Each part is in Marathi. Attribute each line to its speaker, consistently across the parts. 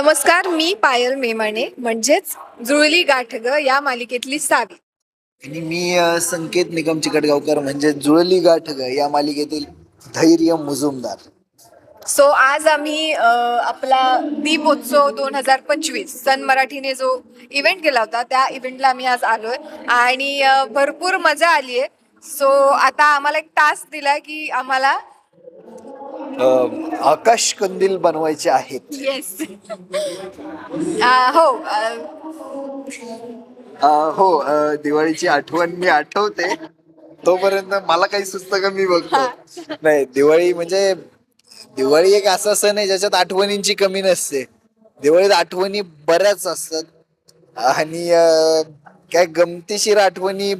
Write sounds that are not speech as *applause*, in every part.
Speaker 1: नमस्कार मी पायल मेमाणे म्हणजेच जुळली गाठ ग या मालिकेतली सावी.
Speaker 2: आणि मी अ, संकेत निगम चिकटगावकर म्हणजे जुळली गाठ ग या मालिकेतील धैर्य मुजुमदार.
Speaker 1: सो आज आम्ही अ, आपला दीपोत्सव दोन हजार पंचवीस सन मराठीने जो इव्हेंट केला होता त्या इव्हेंटला आम्ही आज आलोय. आणि अ, भरपूर मजा आली आहे सो आता आम्हाला एक टास्क दिलाय की आम्हाला
Speaker 2: आकाश कंदील बनवायचे आहेत.
Speaker 1: येस *laughs* हो अ,
Speaker 2: हो अ, दिवाळीची आठवण मी आठवते. तोपर्यंत मला काही सुचतं का मी बघतो? नाही दिवाळी म्हणजे दिवाळी एक असा सण आहे ज्याच्यात आठवणींची कमी नसते. दिवाळीत आठवणी बऱ्याच असतात. आणि अ, काय गमतीशीर आठवणी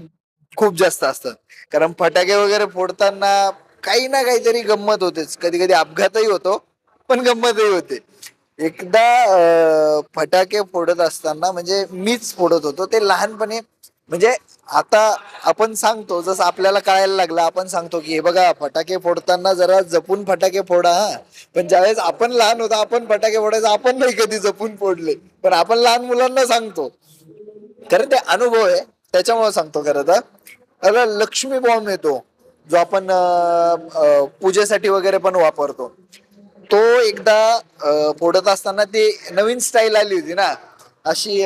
Speaker 2: खूप जास्त असतात. कारण फटाके वगैरे फोडताना काही ना काहीतरी गंमत होतेच. कधी कधी अपघातही होतो पण गंमतही होते. एकदा अं, फटाके फोडत असताना म्हणजे मीच फोडत होतो. ते लहानपणी म्हणजे आता आपण सांगतो जसं आपल्याला कळायला लागलं आपण सांगतो की हे बघा फटाके फोडताना जरा जपून फटाके फोडा हा. पण ज्यावेळेस आपण लहान होतो आपण फटाके फोडायचं आपण नाही कधी जपून फोडले. पण आपण लहान मुलांना सांगतो. खरं ते अनुभव आहे. त्याच्यामुळे सांगतो खरं तर. अरे लक्ष्मी बॉम्ब येतो. जो आपण पूजेसाठी वगैरे पण वापरतो. तो एकदा फोडत असताना ती नवीन स्टाईल आली होती ना. अशी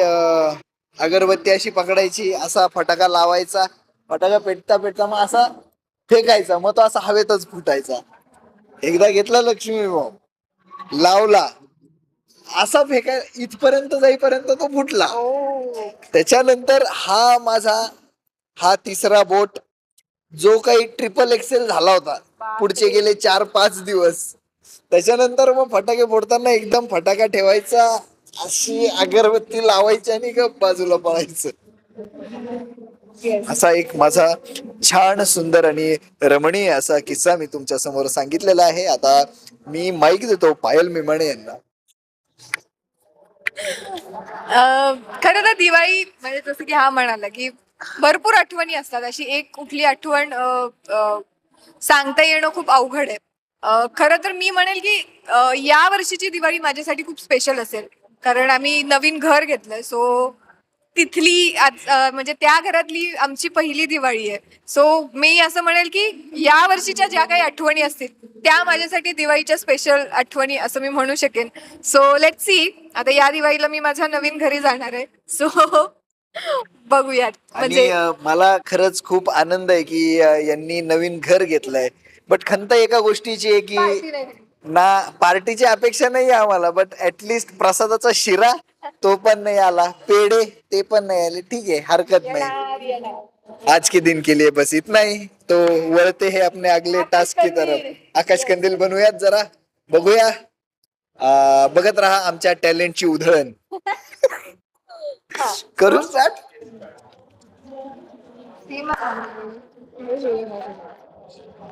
Speaker 2: अगरबत्ती अशी पकडायची असा फटाका लावायचा फटाका पेटता पेटता मग असा फेकायचा मग तो असा हवेतच फुटायचा. एकदा घेतला लक्ष्मी बॉम्ब लावला. असा फेकाय इथपर्यंत जाईपर्यंत तो फुटला. त्याच्यानंतर हा माझा हा तिसरा बोट जो काही ट्रिपल एक्सेल झाला होता पुढचे गेले चार पाच दिवस. त्याच्यानंतर मग फटाके फोडताना एकदम फटाका ठेवायचा अशी अगरबत्ती लावायची आणि गप बाजूला पळायचं. असा एक माझा छान सुंदर आणि रमणीय असा किस्सा मी तुमच्यासमोर सांगितलेला आहे. आता मी माईक देतो पायल मिमाणे यांना.
Speaker 1: खरं तर दिवाळी म्हणजे जसं की हा म्हणाला की भरपूर आठवणी असतात. अशी एक कुठली आठवण सांगता येणं खूप अवघड आहे. खर खरं तर मी म्हणेल की या वर्षीची दिवाळी माझ्यासाठी खूप स्पेशल असेल. कारण आम्ही नवीन घर घेतलंय. सो तिथली म्हणजे त्या घरातली आमची पहिली दिवाळी आहे. सो मी असं म्हणेल की या वर्षीच्या ज्या काही आठवणी असतील त्या माझ्यासाठी दिवाळीच्या स्पेशल आठवणी असं मी म्हणू शकेन. सो लेट सी आता या दिवाळीला मी माझ्या नवीन घरी जाणार आहे. सो बघूयात.
Speaker 2: आणि
Speaker 1: म्हणजे
Speaker 2: अ, मला खरंच खूप आनंद आहे की अ, यांनी नवीन घर घेतलंय. बट खंत एका गोष्टीची आहे की ना पार्टीची अपेक्षा नाही आहे आम्हाला बट ऍटलिस्ट प्रसादाचा शिरा तो पण नाही आला. पेढे ते पण नाही आले. ठीक आहे हरकत नाही. आज के दिन के लिए बस इतना ही तो वळते है अपने अगले
Speaker 1: आकाश
Speaker 2: टास्क की
Speaker 1: कंदील.
Speaker 2: तरफ आकाश कंदील बनवूयात जरा. बघूया. बघत राहा आमच्या टॅलेंटची उधळण. करू स्टार्ट?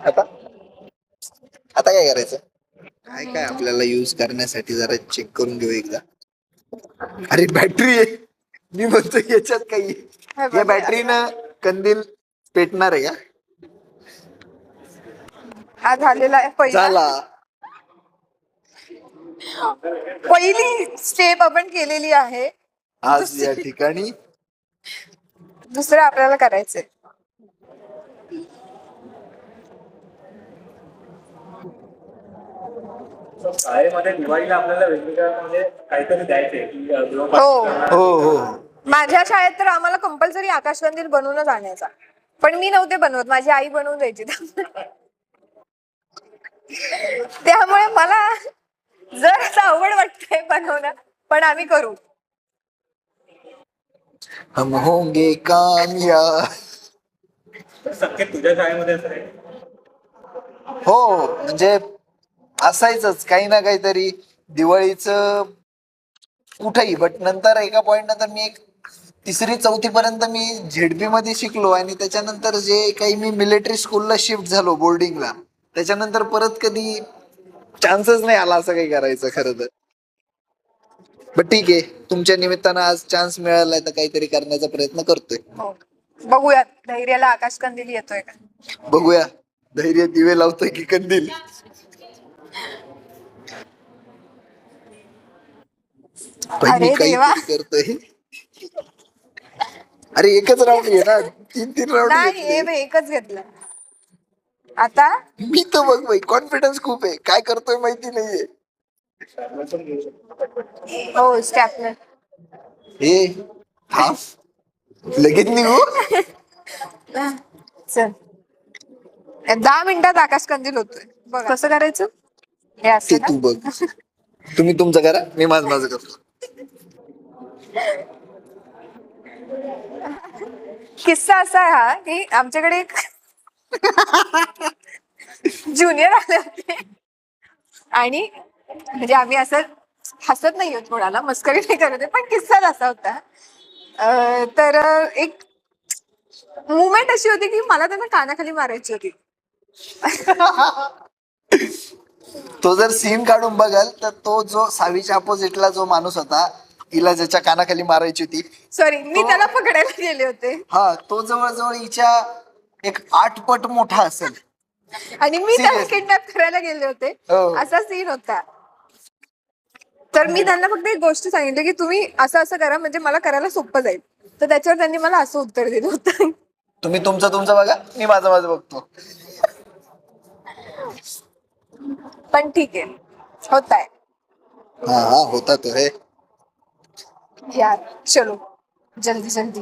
Speaker 2: आता? आता काय करायचं? काय काय आपल्याला युज करण्यासाठी जरा चेक करून घेऊ एकदा. अरे बॅटरी आहे. मी म्हणतो याच्यात काही. या बॅटरीनं कंदील पेटणार आहे का
Speaker 1: हा झालेला आहे पहिला.
Speaker 2: झाला.
Speaker 1: पहिली स्टेप आपण केलेली आहे.
Speaker 2: आज या ठिकाणी
Speaker 1: दुसरं आपल्याला करायचंय.
Speaker 3: शाळेमध्ये दिवाळीला आपल्याला वेगवेगळ्या म्हणजे काहीतरी द्यायचे की अ, गृहपाठ
Speaker 1: हो.
Speaker 2: हो हो.
Speaker 1: माझ्या शाळेत तर आम्हाला कंपल्सरी आकाशकंदील बनवूनच आणायचा पण मी नव्हते बनवत माझी आई बनवून द्यायची. त्यामुळे मला जर आवड वाटते बनवणं पण आम्ही करू.
Speaker 2: हम होंगे कामयाब।
Speaker 3: संकेत तुझ्या शाळेमध्ये
Speaker 2: हो म्हणजे असायचंच काही ना काहीतरी दिवाळीचं कुठेही बट नंतर एका पॉइंट नंतर मी एक तिसरी चौथी पर्यंत मी झेडपी मध्ये शिकलो आणि त्याच्यानंतर जे काही मी मिलिटरी स्कूलला शिफ्ट झालो बोर्डिंगला त्याच्यानंतर परत कधी चान्सच नाही आला असं काही करायचं खरं तर. बट ठीक आहे. तुमच्या निमित्तानं आज चान्स मिळालाय तर काहीतरी करण्याचा प्रयत्न करतोय.
Speaker 1: हो. बघूयात धैर्याला आकाशकंदील येतोय का?
Speaker 2: बघूया. धैर्य दिवे लावतोय की कंदील? पण मी
Speaker 1: अरे देवा.
Speaker 2: काहीतरी करतोय. अरे एकच राऊंड घे ना. तीन तीन राऊंड
Speaker 1: नाही हे बघ, एकच घेतलं. आता?
Speaker 2: मी तर बघ बाई कॉन्फिडन्स खूप आहे. काय करतोय माहिती नाहीये
Speaker 3: Stapler पण घेऊ शकतो.
Speaker 1: हो स्टॅपलर
Speaker 2: हे थांब. लगेच निघू? *laughs*
Speaker 1: चल. दहा मिनिटात आकाश कंदील होतोय. बघ. कसं करायचं? हे
Speaker 2: ते
Speaker 1: असं ना?
Speaker 2: तू बघ. तुम्ही तुमचं करा मी माझं माझं करतो.
Speaker 1: किस्सा असा आहे हा की आमच्याकडे एक *laughs* ज्युनियर आले होते. आणि म्हणजे आम्ही असं हसत नाही होत कोणाला मस्करी नाही करत पण किस्सा असा होता. अं, तर एक मुवमेंट अशी होती की मला त्यांना कानाखाली मारायची होती.
Speaker 2: तो जर सीन काढून बघाल तर तो जो सावीच्या अपोजिटला जो माणूस होता तिला ज्याच्या कानाखाली मारायची होती
Speaker 1: सॉरी मी त्याला पकडायला गेले होते.
Speaker 2: हा तो जवळजवळ हिच्या एक आठ पट मोठा असेल.
Speaker 1: आणि मी त्याला
Speaker 2: Seriously?
Speaker 1: किडनॅप करायला गेले होते.
Speaker 2: हो.
Speaker 1: असा सीन होता. तर मी त्यांना फक्त एक गोष्ट सांगितली की तुम्ही असं असं करा म्हणजे मला करायला सोपं जाईल. तर त्याच्यावर त्यांनी मला असं उत्तर दिलं होतं.
Speaker 2: तुम्ही तुमचं तुमचं बघा मी माझं माझं बघतो.
Speaker 1: पण ठीक आहे. होत आहे
Speaker 2: हा हा होता तो हे.
Speaker 1: यार चलो. जल्दी जल्दी.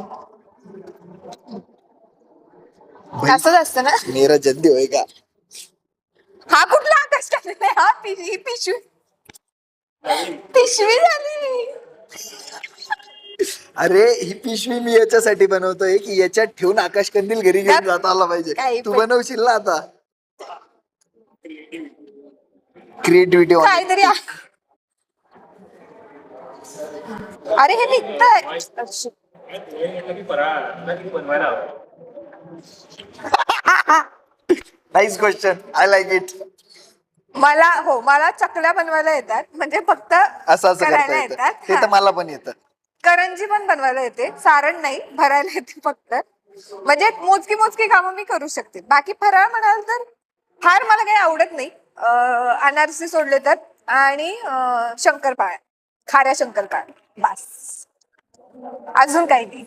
Speaker 1: असंच असतं ना?
Speaker 2: मेरा जल्दी होएगा.
Speaker 1: हा कुठला आकाश टाकलेला आहे? हा पि- ही पिशवी. पिशवी झाली
Speaker 2: अरे ही पिशवी मी याच्यासाठी बनवतोय की याच्यात ठेवून आकाश कंदील घरी घेऊन जाता आला
Speaker 1: काही
Speaker 2: पाहिजे तू
Speaker 1: पण.
Speaker 2: बनवशील ना आता? क्रिएटिव्हिटी
Speaker 1: काहीतरी आ- अरे हे
Speaker 3: हवं
Speaker 2: nice question I like it
Speaker 1: मला हो मला चकल्या बनवायला येतात. म्हणजे फक्त
Speaker 2: असं असं
Speaker 1: करायला
Speaker 2: करता येतं.
Speaker 1: येतात.
Speaker 2: ते तर
Speaker 1: हा.
Speaker 2: मला पण येतं.
Speaker 1: करंजी पण बनवायला येते. सारण नाही भरायला येते फक्त. म्हणजे मोजकी मोजकी कामं मी करू शकते. बाकी फराळ म्हणाल तर फार मला काही आवडत नाही. अं, अनारसे सोडले तर आणि अं, शंकरपाळ्या खाऱ्या शंकरपाळ्या बस. अजून काही नाही.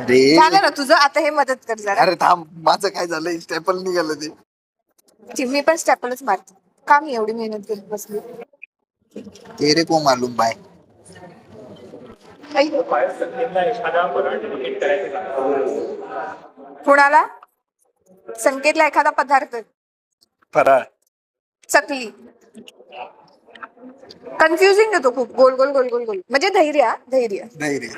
Speaker 2: अरे.
Speaker 1: झालं ना तुझं? आता हे मदत कर जरा.
Speaker 2: अरे थांब माझं काय झालंय? स्टेपल निघालं ते.
Speaker 1: मी पण स्टॅपलच मारते. का मी एवढी मेहनत करत बसली.
Speaker 2: तेरे को मालूम बाय?
Speaker 1: कुणाला? संकेतला एखादा पदार्थ.
Speaker 2: फराळ.
Speaker 1: चकली. कन्फ्युजिंग येतो खूप. गोल गोल गोल गोल गोल. म्हणजे धैर्य हा, धैर्य.
Speaker 2: रे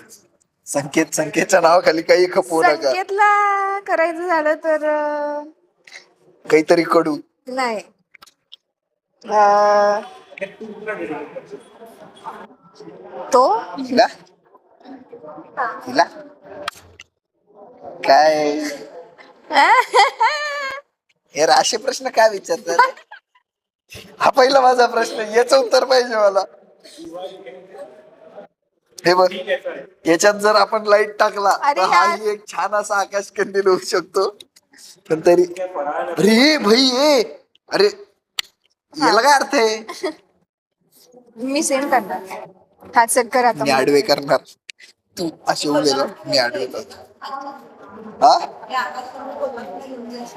Speaker 2: संकेत संकेतच्या नावाखाली काही खपवू नका
Speaker 1: संकेतला करायचं झालं तर अं,
Speaker 2: काहीतरी कडू.
Speaker 1: नाही. अं, तो?
Speaker 2: हिला? हिला? काय? यार असे प्रश्न काय विचारतात? हा पहिला माझा प्रश्न याचं उत्तर पाहिजे मला. हे बघ याच्यात जर आपण लाइट टाकला
Speaker 1: अरे
Speaker 2: तर हा
Speaker 1: यार.
Speaker 2: एक छान असा आकाश कंदील होऊ शकतो. पण तरी अरे भाई ये अरे याला काय अर्थ आहे?
Speaker 1: मी सेम करणार. हा चेक कर आता.
Speaker 2: मी आडवे करणार. तू असे उभे राह, मी आडवे करतो. हा?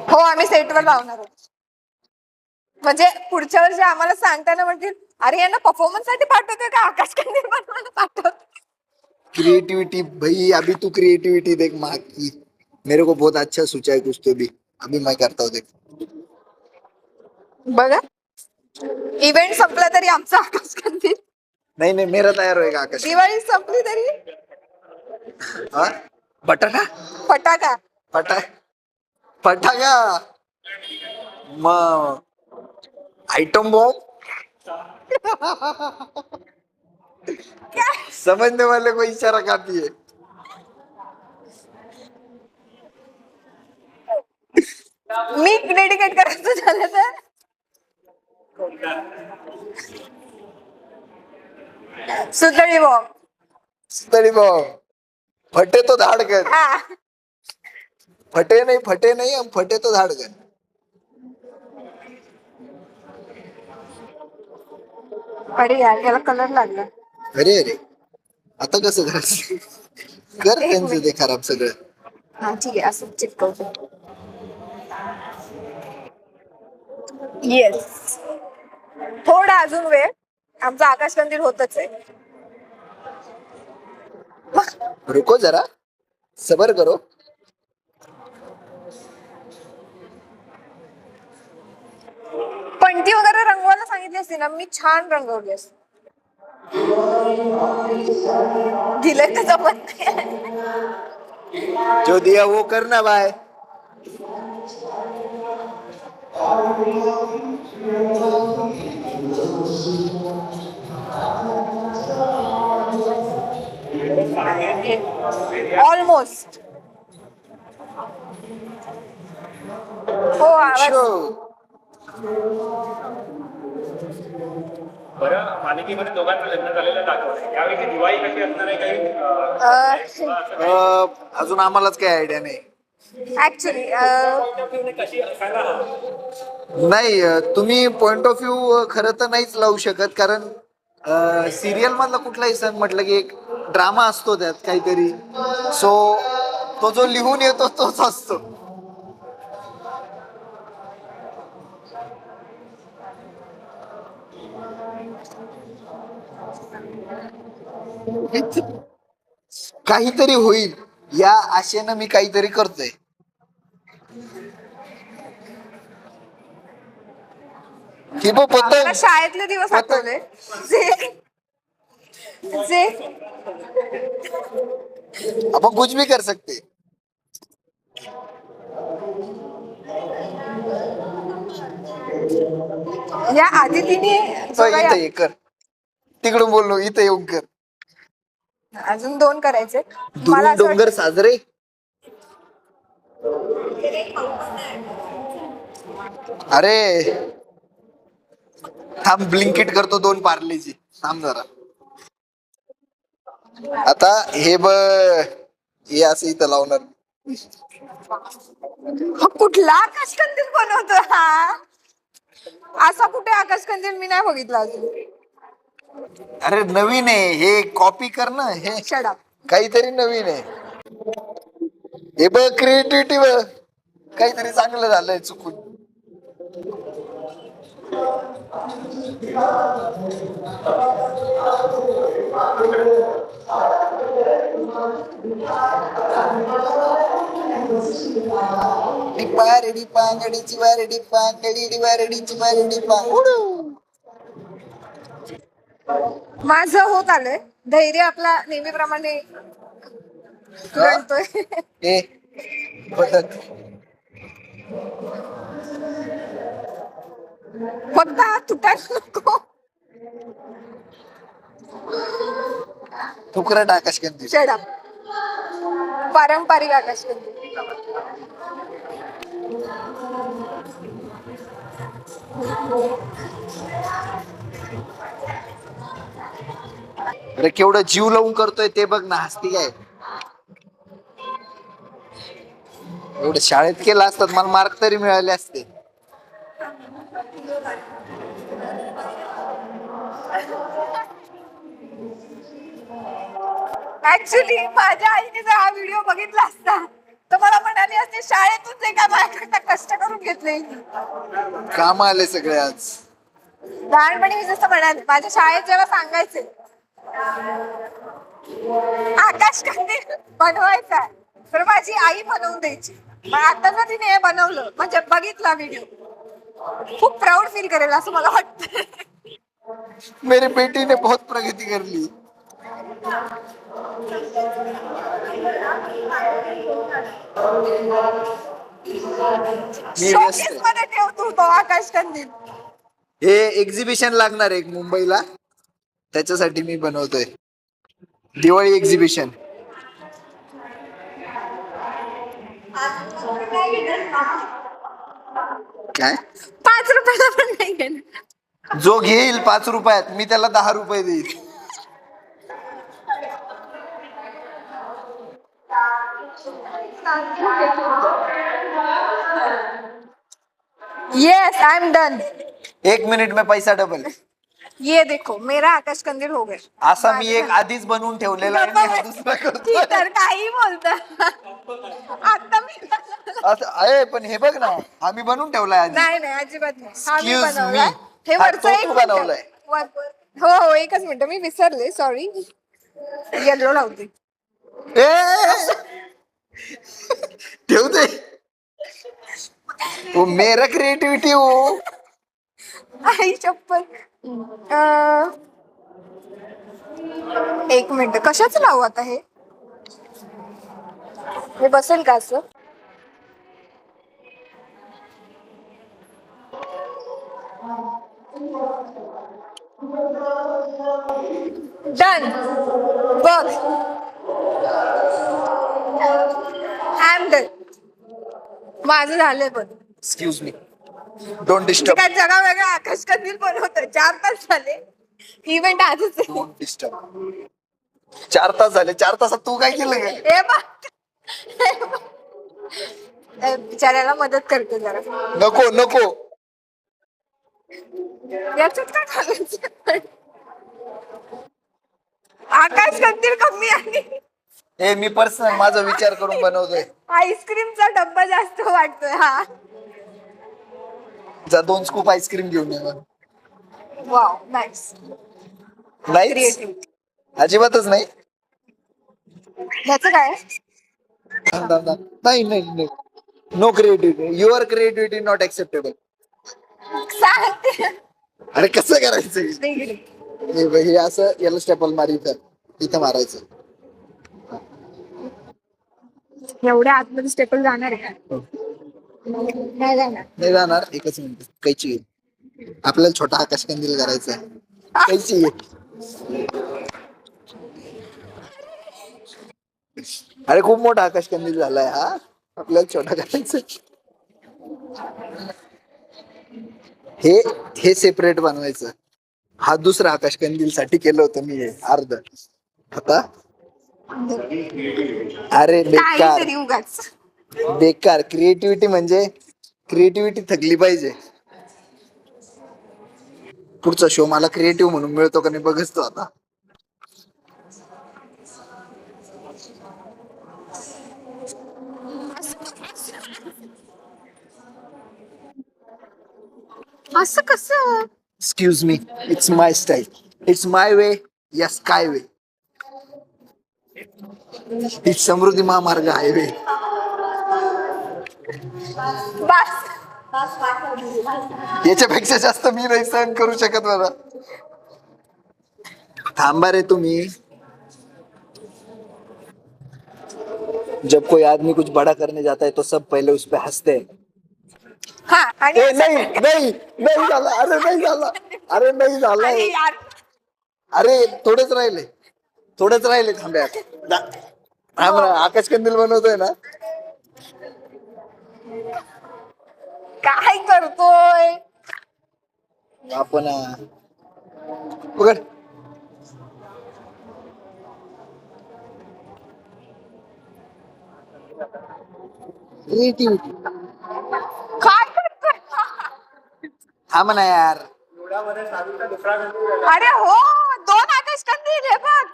Speaker 1: हो आम्ही सेटवर लावणार आहोत. म्हणजे पुढच्या वर्षी आम्हाला सांगताना म्हणतील अरे यांना परफॉर्मन्ससाठी पाठवतोय का? आकाश कंदील बनवायला पाठवत.
Speaker 2: क्रिएटिविटी भाई अभी तू क्रिएटिविटी देख माँ की. मेरे को बहुत अच्छा सोचा है कुछ तो भी. अभी मैं करता हूँ देख.
Speaker 1: बघा. इव्हेंट संपला तरी आमचा आकाश कंदील
Speaker 2: नहीं नहीं मेरा तैयार होएगा आकाश
Speaker 1: दिवाळी संपली तरी?
Speaker 2: हाँ? बटाटा
Speaker 1: फटाका
Speaker 2: पटा पटाका मग आइटम बॉम्ब? समझने वाले को इशारा काफी है
Speaker 1: मी डेडिकेट करायचं झालं तर? सुतळी बॉम्ब.
Speaker 2: तरी बॉम्ब. फटे तो धाडकन फटे नहीं फटे नहीं हम फटे तो धाडकन
Speaker 1: अरे यार याला कलर लागला.
Speaker 2: अरे अरे. आता कसं करायचं? कर त्यांचं ते खराब सगळं.
Speaker 1: हा ठीक आहे असं चिटकवतो येस थोडा अजून वेळ. आमचा आकाश कंदील होतच आहे.
Speaker 2: रुको जरा. सबर करो
Speaker 1: पणती वगैरे रंगवायला सांगितली असती ना मी छान रंगवली असते दिलंय तर जमत नाही?
Speaker 2: जो दिया वो करना बाय
Speaker 1: ऑलमोस्ट हो आवाज.
Speaker 3: बरं मालिकेमध्ये दोघांचं लग्न झालेलं दाखवलंय यावेळी दिवाळी कशी असणार आहे काही
Speaker 1: अं,
Speaker 2: अं, अजून आम्हालाच काही आयडिया नाही.
Speaker 1: ऍक्च्युली
Speaker 3: कशी
Speaker 2: नाही अं, तुम्ही पॉइंट ऑफ व्ह्यू खरं तर नाहीच लावू शकत कारण सिरियल मधला कुठलाही सण म्हटलं की एक ड्रामा असतो त्यात काहीतरी. सो तो जो लिहून येतो तोच असतो. काहीतरी होईल. या आशेनं मी काहीतरी करतोय.
Speaker 1: मला
Speaker 2: पतंग.
Speaker 1: शाळेतले दिवस. आठवले. जे जे.
Speaker 2: आपण कुछ भी कर सकते.
Speaker 1: या आदितीने
Speaker 2: तो
Speaker 1: जो
Speaker 2: इथं
Speaker 1: काही-
Speaker 2: ये कर. तिकडून बोललो इथं येऊन कर.
Speaker 1: अजून दोन करायचे मला
Speaker 2: दुरून
Speaker 1: असं
Speaker 2: डोंगर साजरे? अरे! थांब ब्लिंकिट करतो दोन पार्लेची. थांब जरा. आता हे ब हे असं इथं लावणार.
Speaker 1: कुठला आकाश कंदील बनवतो हा? असा कुठे आकाश कंदील मी नाही बघितला अजून.
Speaker 2: अरे नवीन आहे हे कॉपी कर ना हे काहीतरी नवीन आहे. हे बघ क्रिएटिव्हिटी काहीतरी चांगलं झालंय चुकून. डिपारडी पांगडीची वारडी पांगडी डिवारडीची वारडी पांगडू.
Speaker 1: माझं होत आलंय. धैर्य आपला नेहमीप्रमाणे रडतोय
Speaker 2: ए पतंग
Speaker 1: फक्त हा तुटायला नको.
Speaker 2: तुकरट आकाश कंदील
Speaker 1: शडा पारंपरिक आकाश
Speaker 2: अरे केवढं जीव लावून करतोय ते बघ ना हसती काय? एवढं शाळेत केलं असतात मला मार्क तरी मिळाले असते.
Speaker 1: ऍक्च्युली माझ्या आईने जर हा व्हिडिओ बघितला असता तर मला म्हणाली असते शाळेतून जे काय माझ्याकडनं कष्ट करून घेतले.
Speaker 2: काम आले सगळे आज.
Speaker 1: लहानपणी मी जसं म्हणाले माझ्या शाळेत जेव्हा सांगायचे आकाश कंदील बनवायचा आहे, तर माझी आई बनवून द्यायची. मग आता जर तिने हे बनवलं म्हणजे बघितला व्हिडिओ खूप प्राऊड फील करेल असं मला वाटतं
Speaker 2: मेरी बेटी ने बहुत प्रगति कर ली. मी व्यस्त
Speaker 1: शोकेस
Speaker 2: आहे.
Speaker 1: मध्ये ठेवतो तो आकाश कंदील
Speaker 2: हे एक्झिबिशन लागणार आहे एक मुंबईला. त्याच्यासाठी मी बनवतोय. दिवाळी एक्झिबिशन काय?
Speaker 1: पाच रुपयाला पण नाही घेणार
Speaker 2: जो घेईल पाच रुपयात मी त्याला दहा रुपये देईल.
Speaker 1: येस आय एम डन
Speaker 2: एक मिनिट में पैसा डबल
Speaker 1: ये देखो मेरा आकाश कंदील हो गया।
Speaker 2: असा मी एक आधीच बनवून ठेवलेला आहे आणि हा दुसरा करतोय.
Speaker 1: ठीक तर काही बोलत. आता मी
Speaker 2: असं आहे पण हे बघ ना आम्ही बनवून ठेवलाय आधी.
Speaker 1: नाही नाही अजिबात नाही. हा मी
Speaker 2: Excuse
Speaker 1: बनवलाय.
Speaker 2: me.
Speaker 1: हे
Speaker 2: हा,
Speaker 1: वरचं
Speaker 2: तो
Speaker 1: एक
Speaker 2: तू
Speaker 1: मिनिट.
Speaker 2: बनवलाय.
Speaker 1: वर- हो हो एकच मिनिट मी विसरले सॉरी येलो लावते
Speaker 2: ए! ठेव दे. वो मेरा क्रिएटिविटी हो.
Speaker 1: आई चप्पल. एक मिनिट कशाच लावू आता हे? मी बसेल का असं? डन बघ आय एम डन माझं झालंय पण
Speaker 2: एक्सक्यूज मी डोंट डिस्टर्ब
Speaker 1: काय जगा वेगळा आकाश कंदील बनवत चार तास झाले. इव्हेंट आजच आहे.
Speaker 2: डोंट डिस्टर्ब चार तास झाले. चार तासात तू काय केलं काय
Speaker 1: हे बघ. हे बघ. ए, बिचाऱ्याला मदत करते जरा.
Speaker 2: नको नको.
Speaker 1: याच्यात काय घालायचं? आकाश कंदील कमी आहे.
Speaker 2: हे मी पर्सनल माझा विचार करून बनवतोय.
Speaker 1: आईस्क्रीमचा डब्बा जास्त वाटतोय हा.
Speaker 2: जा दोन स्कूप आईस्क्रीम घेऊन ये मग.
Speaker 1: वाव नाईस
Speaker 2: नाही
Speaker 1: क्रिएटिव्हिटी
Speaker 2: अजिबातच नाही.
Speaker 1: ह्याचं काय?
Speaker 2: थांब, थांब, थांब. नाही नाही नाही. No creativity your creativity not acceptable
Speaker 1: सांगते.
Speaker 2: अरे कसं करायचं. हे बघ, हे असं याला स्टेपल मार इथं. इथं मारायचं.
Speaker 1: एवढ्या आतमध्ये स्टेपल जाणार आहे. का नाही जाणार.
Speaker 2: नाही जाणार? एकच मिनिट. कैची घे. आपल्याला छोटा आकाश कंदील करायचा आहे. कैची घे. अरे खूप मोठा आकाश कंदील झालाय हा? आपल्याला छोटा करायचा. हे हे सेपरेट बनवायचं. हा दुसरा आकाश कंदील साठी केलं होतं मी हे अर्ध. आता? अरे बेकार. बेकार. क्रिएटिव्हिटी म्हणजे क्रिएटिव्हिटी थकली पाहिजे. पुढचा शो मला क्रिएटिव्ह म्हणून मिळतो का नाही बघच तो आता.
Speaker 1: असं कसं?
Speaker 2: Excuse me it's my style it's my way yes काय वे इट्स समृद्धी महामार्ग हायवे
Speaker 1: बस.
Speaker 2: याच्यापेक्षा जास्त मी नाही सहन करू शकत मला थांबा रे तुम्ही. जब कोई आदमी कुछ बड़ा करने जाता है तो सब पहले उस पे हंसते हैं।
Speaker 1: हा
Speaker 2: ए, नाही नाही नाही झालं. अरे नाही झालं. अरे नाही
Speaker 1: अरे
Speaker 2: झालं अरे थोडेच राहिले. थोडेच राहिले थांब्या हा आकाश कंदील बनवतोय ना?
Speaker 1: काय करतोय?
Speaker 2: आपण.
Speaker 1: काय करतोय?
Speaker 2: हा म्हणा यार.
Speaker 1: अरे हो दोन आकाश कंदील हे बघ.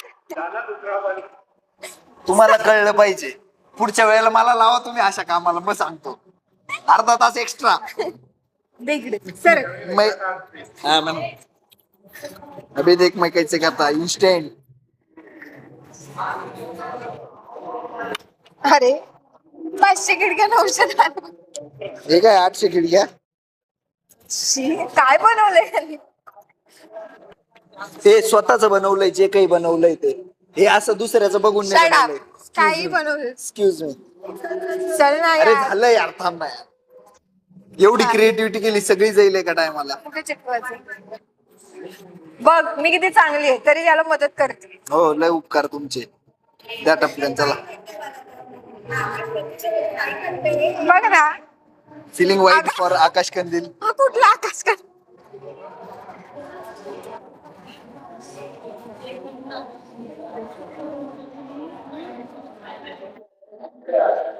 Speaker 2: तुम्हाला कळलं पाहिजे. पुढच्या वेळेला मला लावा तुम्ही अशा कामाला मग सांगतो. अर्धा तास एक्स्ट्रा
Speaker 1: सर.
Speaker 2: मैं हाँ मैम. अभी देख मैं कैसे करता इंस्टेंट
Speaker 1: अरे पाचशे खिडक्या नऊशे.
Speaker 2: हे काय आठशे खिडक्या?
Speaker 1: शी, काय बनवलंय यांनी?
Speaker 2: ते स्वतःच बनवलंय जे काही बनवलंय ते. हे असं दुसऱ्याचं बघून
Speaker 1: Shut up. काही बनवलं
Speaker 2: एक्सक्यूज मी
Speaker 1: चल ना
Speaker 2: अरे
Speaker 1: यार.
Speaker 2: झालं यार थांब ना यार. एवढी क्रिएटिव्हिटी केली सगळी जाईल एका टायमाला
Speaker 1: कुठे बघ मी किती चांगली आहे तरी याला मदत करते.
Speaker 2: हो लय उपकार तुमचे. त्या टपक्यान चला.
Speaker 1: बघ ना.
Speaker 2: फिलिंग वाईट फॉर आकाश कंदील
Speaker 1: हा कुठला आकाश का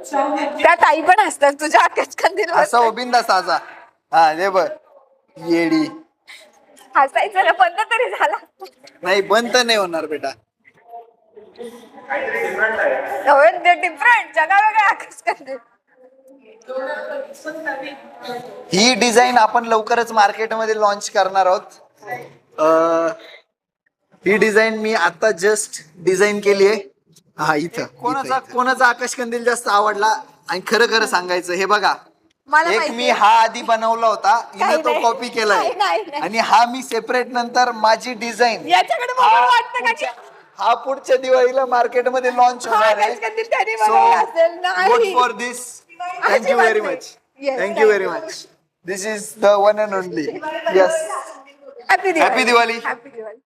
Speaker 1: त्या ताई पण असतात तुझ्या आकाश कंदील
Speaker 2: असा हो बिंदा साजा. हा दे बर येडी.
Speaker 1: हसायचं ना बंद तरी झाला.
Speaker 2: नाही बंद तर नाही होणार बेटा.
Speaker 3: डिफरंट
Speaker 1: जगा वेगळा आकाश कंदील.
Speaker 2: ही डिझाईन आपण लवकरच मार्केटमध्ये लॉन्च करणार आहोत. अं, ही डिझाईन मी आता जस्ट डिझाईन केली आहे हा इथं कोणाचा कोणाचा आकाश कंदील जास्त आवडला आणि खरं खरं सांगायचं हे बघा.
Speaker 1: मला
Speaker 2: एक मी
Speaker 1: आहे.
Speaker 2: हा आधी बनवला होता हिनं
Speaker 1: नाही,
Speaker 2: तो
Speaker 1: नाही.
Speaker 2: कॉपी केलाय.
Speaker 1: नाही, नाही, नाही.
Speaker 2: आणि हा मी सेपरेट नंतर माझी डिझाईन
Speaker 1: याच्याकडे बघून वाटतं का की
Speaker 2: हा पुढच्या दिवाळीला मार्केटमध्ये लॉन्च
Speaker 1: हा
Speaker 2: होणार
Speaker 1: आकाश कंदील त्याने बनवला असेल नाही.
Speaker 2: गुड फॉर दिस थँक्यू
Speaker 1: अजिबात
Speaker 2: व्हेरी
Speaker 1: नाही.
Speaker 2: Much
Speaker 1: Yes,
Speaker 2: thank you
Speaker 1: thank
Speaker 2: very
Speaker 1: you.
Speaker 2: Much this is the one and only yes
Speaker 1: happy
Speaker 2: Happy Diwali.
Speaker 1: Happy Diwali